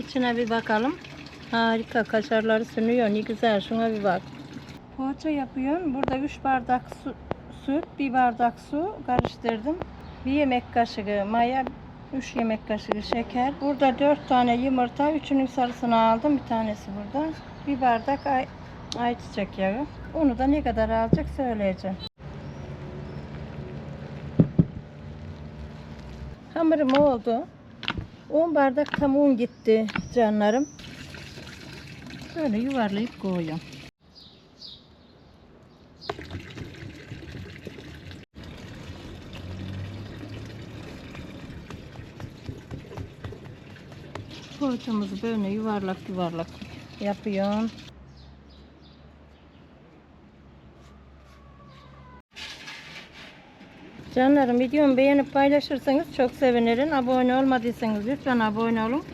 İçine bir bakalım. Harika kaşarları sünüyor. Ne güzel şuna bir bak. Poğaça yapıyorum. Burada 3 bardak su, süt, 1 bardak su karıştırdım. 1 yemek kaşığı maya, 3 yemek kaşığı şeker. Burada 4 tane yumurta, üçünün sarısını aldım. Bir tanesi burada. 1 bardak ay, ayçiçek yağı. Onu da ne kadar alacak söyleyeceğim. Hamurum oldu. 10 bardak tam un gitti canlarım. Böyle yuvarlayıp koyuyorum. Poğaçamızı böyle yuvarlak yuvarlak yapıyorum. Canlarım videomu beğenip paylaşırsanız çok sevinirim. Abone olmadıysanız lütfen abone olun.